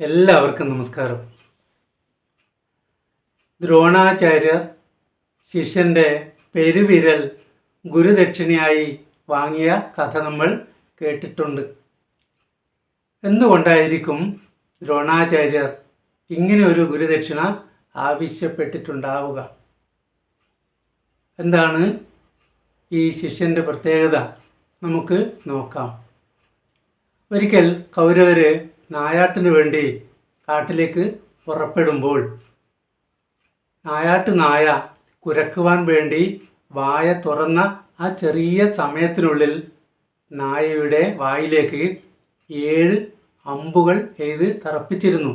എല്ലാവർക്കും നമസ്കാരം. ദ്രോണാചാര്യർ ശിഷ്യന്റെ പെരുവിരൽ ഗുരുദക്ഷിണയായി വാങ്ങിയ കഥ നമ്മൾ കേട്ടിട്ടുണ്ട്. എന്തുകൊണ്ടായിരിക്കും ദ്രോണാചാര്യർ ഇങ്ങനെ ഒരു ഗുരുദക്ഷിണ ആവശ്യപ്പെട്ടിട്ടുണ്ടാവുക? എന്താണ് ഈ ശിഷ്യന്റെ പ്രത്യേകത? നമുക്ക് നോക്കാം. ഒരിക്കൽ കൗരവര് നായാട്ടിനു വേണ്ടി കാട്ടിലേക്ക് പുറപ്പെടുമ്പോൾ നായാട്ട് നായ കുരക്കുവാൻ വേണ്ടി വായ തുറന്ന ആ ചെറിയ സമയത്തിനുള്ളിൽ നായയുടെ വായിലേക്ക് ഏഴ് അമ്പുകൾ എഴുത് തറപ്പിച്ചിരുന്നു.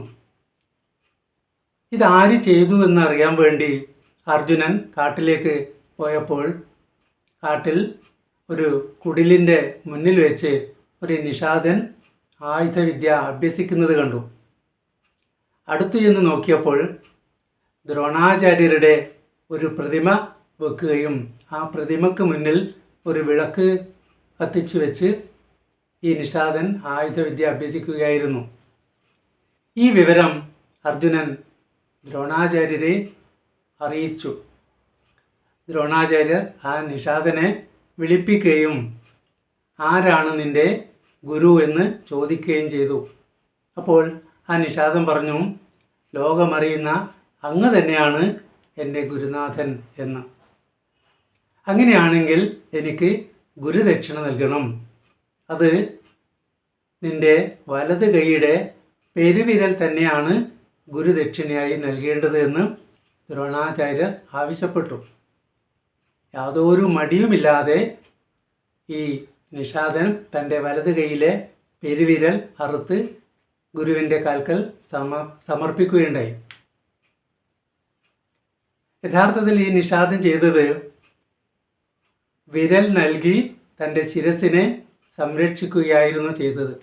ഇതാര് ചെയ്തു എന്നറിയാൻ വേണ്ടി അർജുനൻ കാട്ടിലേക്ക് പോയപ്പോൾ കാട്ടിൽ ഒരു കുടിലിന്റെ മുന്നിൽ വെച്ച് ഒരു നിഷാദൻ ആയുധവിദ്യ അഭ്യസിക്കുന്നത് കണ്ടു. അടുത്തു ചെന്ന് നോക്കിയപ്പോൾ ദ്രോണാചാര്യരുടെ ഒരു പ്രതിമ വെക്കുകയും ആ പ്രതിമക്ക് മുന്നിൽ ഒരു വിളക്ക് കത്തിച്ചു വെച്ച് ഈ നിഷാദൻ ആയുധവിദ്യ അഭ്യസിക്കുകയായിരുന്നു. ഈ വിവരം അർജുനൻ ദ്രോണാചാര്യരെ അറിയിച്ചു. ദ്രോണാചാര്യർ ആ നിഷാദനെ വിളിപ്പിക്കുകയും ആരാണ് നിന്റെ ഗുരു എന്ന് ചോദിക്കുകയും ചെയ്തു. അപ്പോൾ ആ നിഷാദം പറഞ്ഞു ലോകമറിയുന്ന അങ്ങ് തന്നെയാണ് എന്റെ ഗുരുനാഥൻ എന്ന്. അങ്ങനെയാണെങ്കിൽ എനിക്ക് ഗുരുദക്ഷിണ നൽകണം. അത് നിന്റെ വലത് കൈയുടെ പെരുവിരൽ തന്നെയാണ് ഗുരുദക്ഷിണയായി നൽകേണ്ടത് എന്ന് ദ്രോണാചാര്യർ ആവശ്യപ്പെട്ടു. യാതൊരു മടിയുമില്ലാതെ ഈ നിഷാദൻ തന്റെ വലത് കൈയിലെ പെരുവിരൽ അറുത്ത് ഗുരുവിന്റെ കാൽക്കൽ സമ സമർപ്പിക്കുകയുണ്ടായി. യഥാർത്ഥത്തിൽ ഈ നിഷാദൻ ചെയ്തത് വിരൽ നൽകി തന്റെ ശിരസിനെ സംരക്ഷിക്കുകയായിരുന്നു ചെയ്തത്.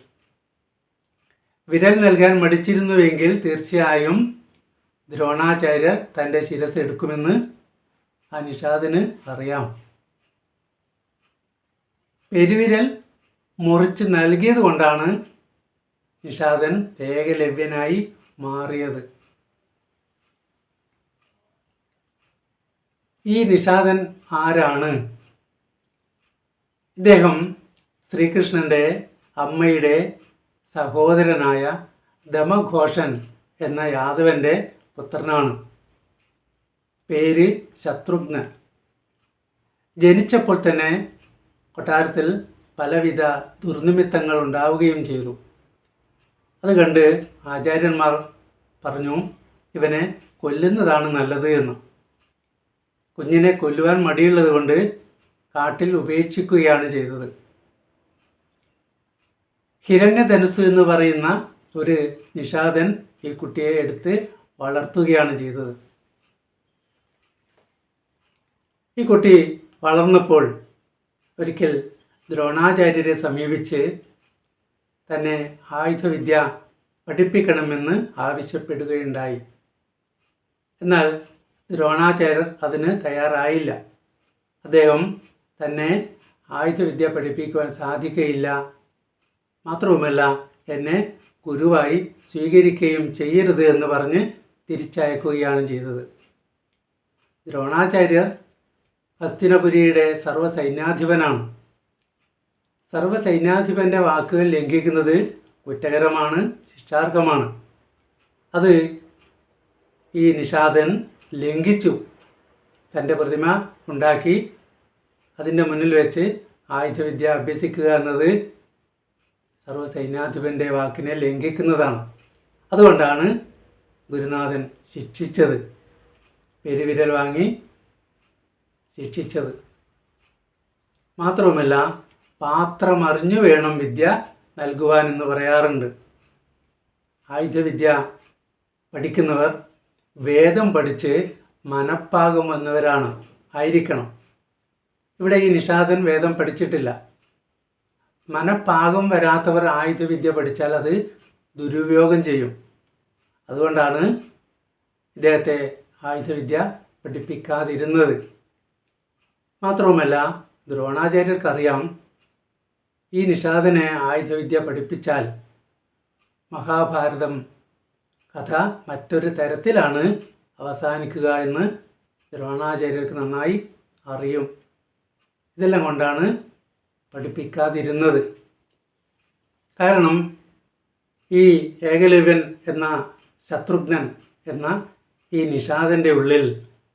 വിരൽ നൽകാൻ മടിച്ചിരുന്നുവെങ്കിൽ തീർച്ചയായും ദ്രോണാചാര്യർ തന്റെ ശിരസ് എടുക്കുമെന്ന് ആ നിഷാദിന് അറിയാം. പെരുവിരൽ മുറിച്ച് നൽകിയത് കൊണ്ടാണ് നിഷാദൻ ഏകലവ്യനായി മാറിയത്. ഈ നിഷാദൻ ആരാണ്? ഇദ്ദേഹം ശ്രീകൃഷ്ണന്റെ അമ്മയുടെ സഹോദരനായ ദമഘോഷൻ എന്ന യാദവന്റെ പുത്രനാണ്. പേര് ശത്രുഘ്നൻ. ജനിച്ചപ്പോൾ തന്നെ കൊട്ടാരത്തിൽ പലവിധ ദുർനിമിത്തങ്ങൾ ഉണ്ടാവുകയും ചെയ്തു. അത് കണ്ട് ആചാര്യന്മാർ പറഞ്ഞു ഇവനെ കൊല്ലുന്നതാണ് നല്ലത് എന്ന്. കുഞ്ഞിനെ കൊല്ലുവാൻ മടിയുള്ളത് കൊണ്ട് കാട്ടിൽ ഉപേക്ഷിക്കുകയാണ് ചെയ്തത്. ഹിരണ്യധനുസ് എന്ന് പറയുന്ന ഒരു നിഷാദൻ ഈ കുട്ടിയെ എടുത്ത് വളർത്തുകയാണ് ചെയ്തത്. ഈ കുട്ടി വളർന്നപ്പോൾ ഒരിക്കൽ ദ്രോണാചാര്യരെ സമീപിച്ച് തന്നെ ആയുധവിദ്യ പഠിപ്പിക്കണമെന്ന് ആവശ്യപ്പെടുകയുണ്ടായി. എന്നാൽ ദ്രോണാചാര്യർ അതിന് തയ്യാറായില്ല. അദ്ദേഹം തന്നെ ആയുധവിദ്യ പഠിപ്പിക്കുവാൻ സാധിക്കുകയില്ല മാത്രവുമല്ല എന്നെ ഗുരുവായി സ്വീകരിക്കുകയും ചെയ്യരുത് എന്ന് പറഞ്ഞ് തിരിച്ചയക്കുകയാണ് ചെയ്തത്. ദ്രോണാചാര്യർ ഹസ്തിനപുരിയുടെ സർവസൈന്യാധിപനാണ്. സർവസൈന്യാധിപന്റെ വാക്കുകൾ ലംഘിക്കുന്നത് കുറ്റകരമാണ് ശിക്ഷാർഹമാണ്. അത് ഈ നിഷാദൻ ലംഘിച്ചു തന്റെ പ്രതിമ ഉണ്ടാക്കി അതിന്റെ മുന്നിൽ വെച്ച് ആയുധവിദ്യ അഭ്യസിക്കുക എന്നത് സർവസൈന്യാധിപന്റെ വാക്കിനെ ലംഘിക്കുന്നതാണ്. അതുകൊണ്ടാണ് ഗുരുനാഥൻ ശിക്ഷിച്ചത്. പെരുവിരൽ വാങ്ങി ശിക്ഷിച്ചത്. മാത്രവുമല്ല പാത്രമറിഞ്ഞു വേണം വിദ്യ നൽകുവാൻ എന്ന് പറയാറുണ്ട്. ആയുധവിദ്യ പഠിക്കുന്നവർ വേദം പഠിച്ച് മനപ്പാകം വന്നവരാണ്. ആയിരിക്കണം. ഇവിടെ ഈ നിഷാദൻ വേദം പഠിച്ചിട്ടില്ല. മനപ്പാകം വരാത്തവർ ആയുധവിദ്യ പഠിച്ചാൽ അത് ദുരുപയോഗം ചെയ്യും. അതുകൊണ്ടാണ് ഇദ്ദേഹത്തെ ആയുധവിദ്യ പഠിപ്പിക്കാതിരുന്നത്. മാത്രവുമല്ല ദ്രോണാചാര്യർക്കറിയാം ഈ നിഷാദനെ ആയുധവിദ്യ പഠിപ്പിച്ചാൽ മഹാഭാരതം കഥ മറ്റൊരു തരത്തിലാണ് അവസാനിക്കുക എന്ന് ദ്രോണാചാര്യർക്ക് നന്നായി അറിയും. ഇതെല്ലാം കൊണ്ടാണ് പഠിപ്പിക്കാതിരുന്നത്. കാരണം ഈ ഏകലവ്യൻ എന്ന ശത്രുഘ്നൻ എന്ന ഈ നിഷാദന്റെ ഉള്ളിൽ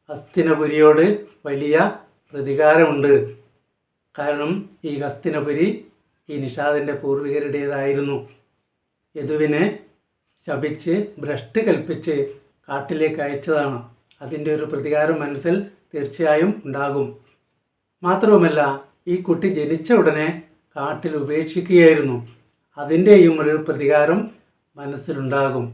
അസ്ഥിനപുരിയോട് വലിയ പ്രതികാരമുണ്ട്. കാരണം ഈ ഹസ്തിനപുരി ഈ നിഷാദിന്റെ പൂർവികരുടേതായിരുന്നു. യദുവിനെ ശപിച്ച് ഭ്രഷ്ട് കൽപ്പിച്ച് കാട്ടിലേക്ക് അയച്ചതാണ്. അതിന്റെ ഒരു പ്രതികാരം മനസ്സിൽ തീർച്ചയായും ഉണ്ടാകും. മാത്രവുമല്ല ഈ കുട്ടി ജനിച്ച ഉടനെ കാട്ടിൽ ഉപേക്ഷിക്കുകയായിരുന്നു. അതിന്റെയും ഒരു പ്രതികാരം മനസ്സിലുണ്ടാകും.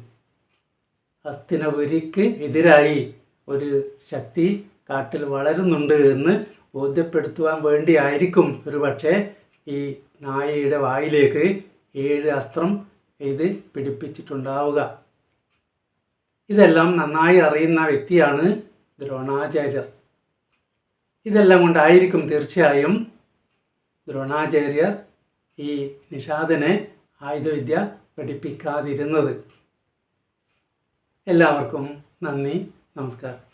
ഹസ്തിനപുരിക്ക് എതിരായി ഒരു ശക്തി കാട്ടിൽ വളരുന്നുണ്ട് എന്ന് ബോധ്യപ്പെടുത്തുവാൻ വേണ്ടിയായിരിക്കും. ഒരു പക്ഷേ ഈ നായയുടെ വായിലേക്ക് ഏഴ് അസ്ത്രം ഇത് പിടിപ്പിച്ചിട്ടുണ്ടാവുക. ഇതെല്ലാം നന്നായി അറിയുന്ന വ്യക്തിയാണ് ദ്രോണാചാര്യർ. ഇതെല്ലാം കൊണ്ടായിരിക്കും തീർച്ചയായും ദ്രോണാചാര്യർ ഈ നിഷാദനെ ആയുധവിദ്യ പഠിപ്പിക്കാതിരുന്നത്. എല്ലാവർക്കും നന്ദി നമസ്കാരം.